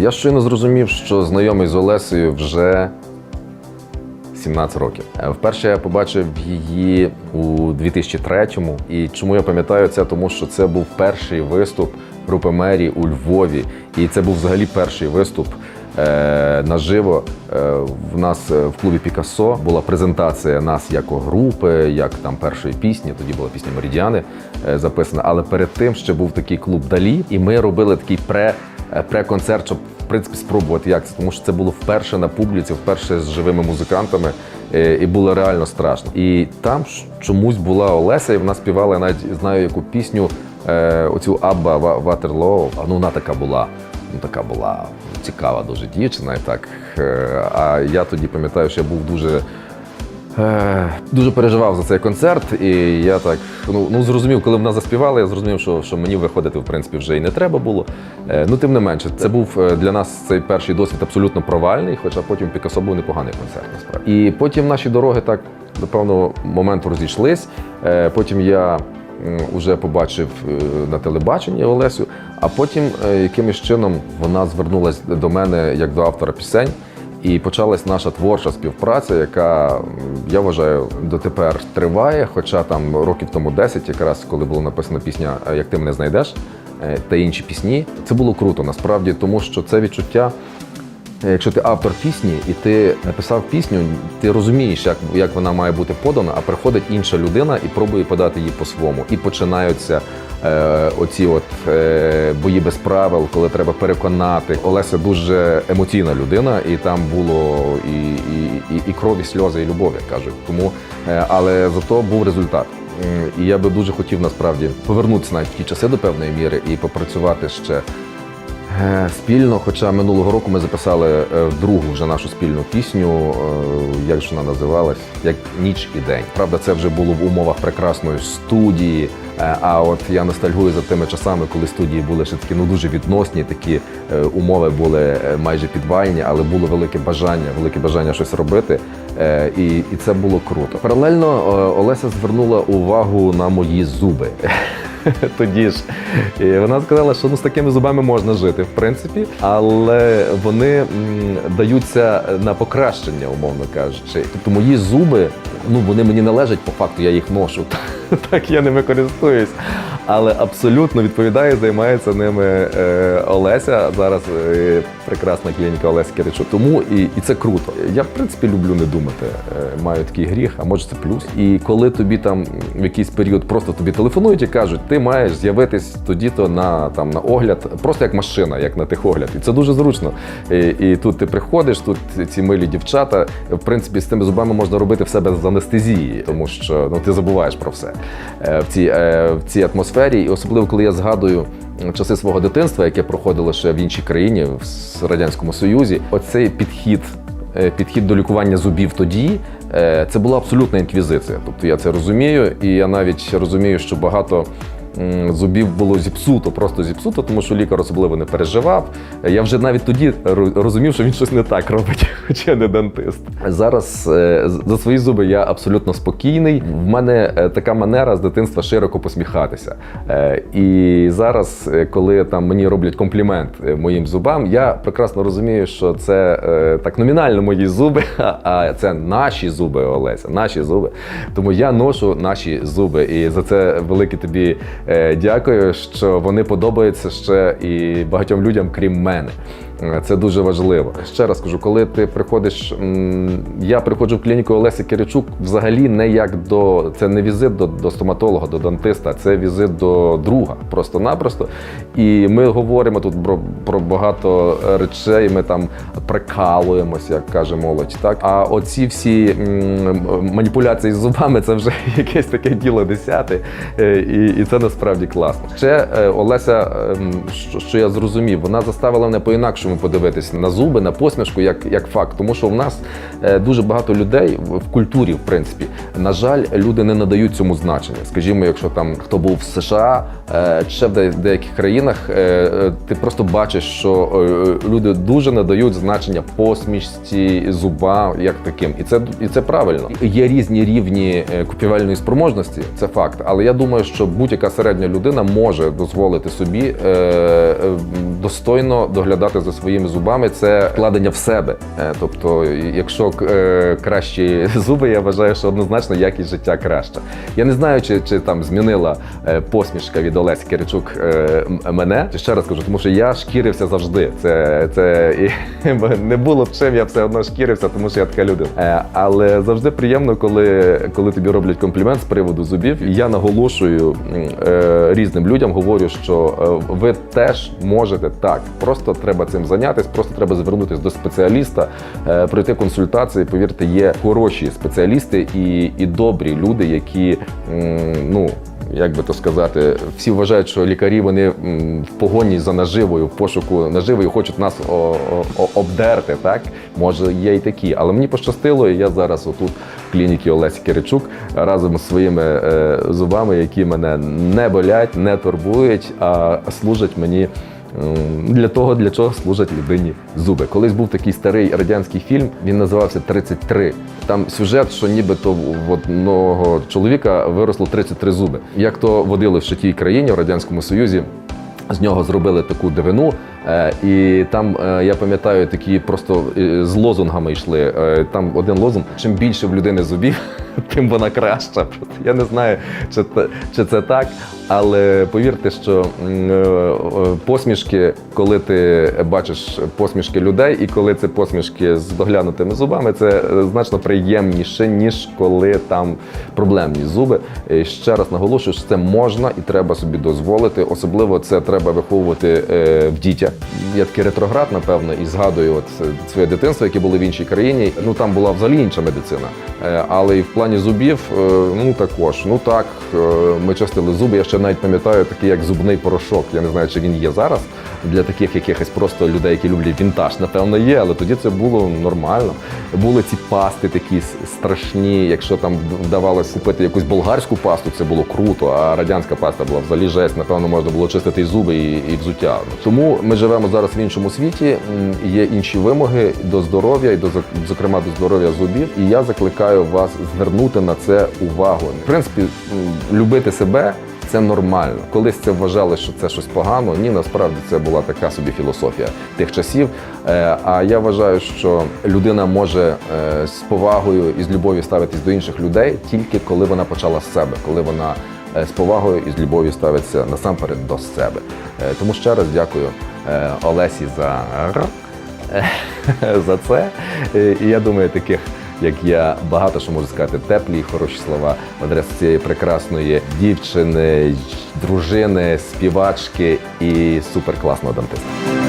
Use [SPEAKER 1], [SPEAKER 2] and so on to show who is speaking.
[SPEAKER 1] Я щойно зрозумів, що знайомий з Олесею вже 17 років. Е, Вперше я побачив її у 2003-му. І чому я пам'ятаю це? Тому що це був перший виступ групи Мері у Львові. І це був взагалі перший виступ е, наживо. Е, в нас в клубі Пікассо була презентація нас як групи, як там першої пісні. Тоді була пісня Меридіани записана. Але перед тим ще був такий клуб Далі, і ми робили такий пре, пре-концерт, щоб в принципі спробувати, як це, тому що це було вперше на публіці, вперше з живими музикантами, е, і було реально страшно. І там чомусь була Олеся, і вона співала, я навіть знаю яку пісню, е, оцю Абба Ватерлоу. Ну вона така була. Ну, така була цікава дуже дівчина. І так. Е, А я тоді пам'ятаю, що я був дуже. Е, Дуже переживав за цей концерт, і я так ну, ну зрозумів, коли вона заспівала, я зрозумів, що, що мені виходити в принципі вже і не треба було. Е, Ну тим не менше, це був е, для нас цей перший досвід абсолютно провальний, хоча потім Пікасо був непоганий концерт. Насправді. І потім наші дороги так до певного моменту розійшлись. Потім я м, уже побачив на телебаченні Олесю, а потім якимось чином вона звернулася до мене як до автора пісень. І почалась наша творча співпраця, яка я вважаю дотепер триває. Хоча там років тому 10, якраз коли була написана пісня Як ти мене знайдеш е, та інші пісні, це було круто насправді, тому що це відчуття. е, Якщо ти автор пісні і ти написав пісню, ти розумієш, як, як вона має бути подана, а приходить інша людина і пробує подати її по-своєму. І починаються оці от е, бої без правил, коли треба переконати. Олеся дуже емоційна людина, і там було і, і, і, і кров, і сльози, і любов, як кажуть. Тому, е, але зато був результат. І я би дуже хотів насправді повернутися навіть в ті часи до певної міри і попрацювати ще. Е, Спільно, хоча минулого року ми записали е, другу вже нашу спільну пісню, е, як ж вона називалась, як ніч і день. Правда, це вже було в умовах прекрасної студії. А от я ностальгую за тими часами, коли студії були ще такі ну дуже відносні, такі умови були майже підвальні, але було велике бажання, велике бажання щось робити. І, і це було круто. Паралельно Олеся звернула увагу на мої зуби. Тоді ж і вона сказала, що ну з такими зубами можна жити, в принципі, але вони даються на покращення, умовно кажучи. Тобто мої зуби, ну вони мені належать по факту, я їх ношу. Так я ними користуюсь. Але абсолютно відповідає, займається ними е, Олеся. Зараз е, прекрасна клініка Олеся Киричук. Тому і, і це круто. Я в принципі люблю не думати. Е, маю такий гріх, а може це плюс. І коли тобі там в якийсь період просто тобі телефонують і кажуть, ти маєш з'явитись тоді-то на там на огляд, просто як машина, як на техогляд. І це дуже зручно. І, і тут ти приходиш, тут ці милі дівчата. В принципі, з тими зубами можна робити в себе з анестезії, тому що ну ти забуваєш про все в цій, е, в цій атмосфері. І особливо, коли я згадую часи свого дитинства, яке проходило ще в іншій країні, в Радянському Союзі, оцей підхід. е, Підхід до лікування зубів тоді е, це була абсолютна інквізиція. Тобто я це розумію, і я навіть розумію, що багато зубів було зіпсуто, просто зіпсуто, тому що лікар особливо не переживав. Я вже навіть тоді розумів, що він щось не так робить, хоча не дантист. Зараз е, за свої зуби я абсолютно спокійний. В мене е, така манера з дитинства широко посміхатися. Е, І зараз, коли там мені роблять комплімент моїм зубам, я прекрасно розумію, що це так номінально мої зуби, а- це наші зуби, Олеся, наші зуби. Тому я ношу наші зуби. І за це велике тобі дякую, що вони подобаються ще і багатьом людям, крім мене. Е, Це дуже важливо. Ще раз кажу, коли ти приходиш, я приходжу в клініку Олесі Киричук взагалі не як до це не візит до, до стоматолога, до дантиста, це візит до друга, просто-напросто. І ми говоримо тут про, про багато речей. Ми там прикалуємося, як каже молодь. Так а оці всі маніпуляції з зубами це вже якесь таке діло десяте, Е, і, і це насправді класно. Ще е, Олеся, ем, що, я зрозумів, вона заставила мене по-інакшому подивитися на зуби, на посмішку, як, як факт. Тому що в нас е, дуже багато людей в культурі, в принципі, на жаль, люди не надають цьому значення. Скажімо, якщо там хто був в США ще в де- деяких країнах, е, е, ти просто бачиш, що люди дуже надають значення посмішці, зубам, як таким, і це і це правильно. Є різні рівні купівельної спроможності, це факт. Але я думаю, що будь-яка середня людина може дозволити собі достойно доглядати за своїми зубами це вкладення в себе. Е, Тобто, якщо е, кращі зуби, я вважаю, що однозначно якість життя краща. Я не знаю, чи, чи там змінила е, посмішка від Олесі Киричук мене. Ще раз кажу, тому що я шкірився завжди. Це, це і, не було б чим, я все одно шкірився, тому що я така людина. Але завжди приємно, коли, коли тобі роблять комплімент з приводу зубів. Я наголошую різним людям, говорю, що ви теж можете так. Просто треба цим зайнятися, просто треба звернутися до спеціаліста, е, пройти консультації. Повірте, є хороші спеціалісти і, і добрі люди, які ну. Як би то сказати, всі вважають, що лікарі вони в погоні за наживою, в пошуку наживою хочуть нас обдерти. Так може є і такі, але мені пощастило, і я зараз отут в клініці Олесі Киричук разом з своїми е, зубами, які мене не болять, не турбують, а служать мені. М, Для того, для чого служать людині зуби. Колись був такий старий радянський фільм, він називався «33». Там сюжет, що нібито в одного чоловіка виросло 33 зуби. Як то водили в ще тій країні, в Радянському Союзі, з нього зробили таку дивину, е, і там е, я пам'ятаю, такі просто е, з лозунгами йшли. Там один лозунг: чим більше в людини зубів, тим вона краща. Я не знаю, чи, чи це так, але повірте, що е, е, посмішки, коли ти бачиш посмішки людей, і коли це посмішки з доглянутими зубами, це е, значно приємніше, ніж коли там проблемні зуби. І ще раз наголошую, що це можна і треба собі дозволити. Особливо це треба виховувати в дітях. Я такий ретроград, напевно, і згадую от своє дитинство, яке було в іншій країні. Ну там була взагалі інша медицина. Але і в плані зубів, е, ну також. Ну так, е, ми чистили зуби. Я ще навіть пам'ятаю такий як зубний порошок. Я не знаю, чи він є зараз для таких якихось просто людей, які люблять вінтаж. Напевно, є, але тоді це було нормально. Були ці пасти такі страшні. Якщо там вдавалося купити якусь болгарську пасту, це було круто. А радянська паста була взагалі жесть. Напевно, можна було чистити і зуби і, і взуття. Тому ми живемо зараз в іншому світі. Є інші вимоги до здоров'я і до зокрема до здоров'я зубів. І я закликаю вас звернути на це увагу. В принципі, любити себе. Це нормально. Колись це вважали, що це щось погано. Ні, насправді це була така собі філософія тих часів. Е, А я вважаю, що людина може е, з повагою і з любов'ю ставитись до інших людей тільки коли вона почала з себе, коли вона е, з повагою і з любов'ю ставиться насамперед до себе. Тому ще раз дякую Олесі за за це. І я думаю, таких. Як я багато що можу сказати, теплі і хороші слова в адресу цієї прекрасної дівчини, дружини, співачки і суперкласного дантиста.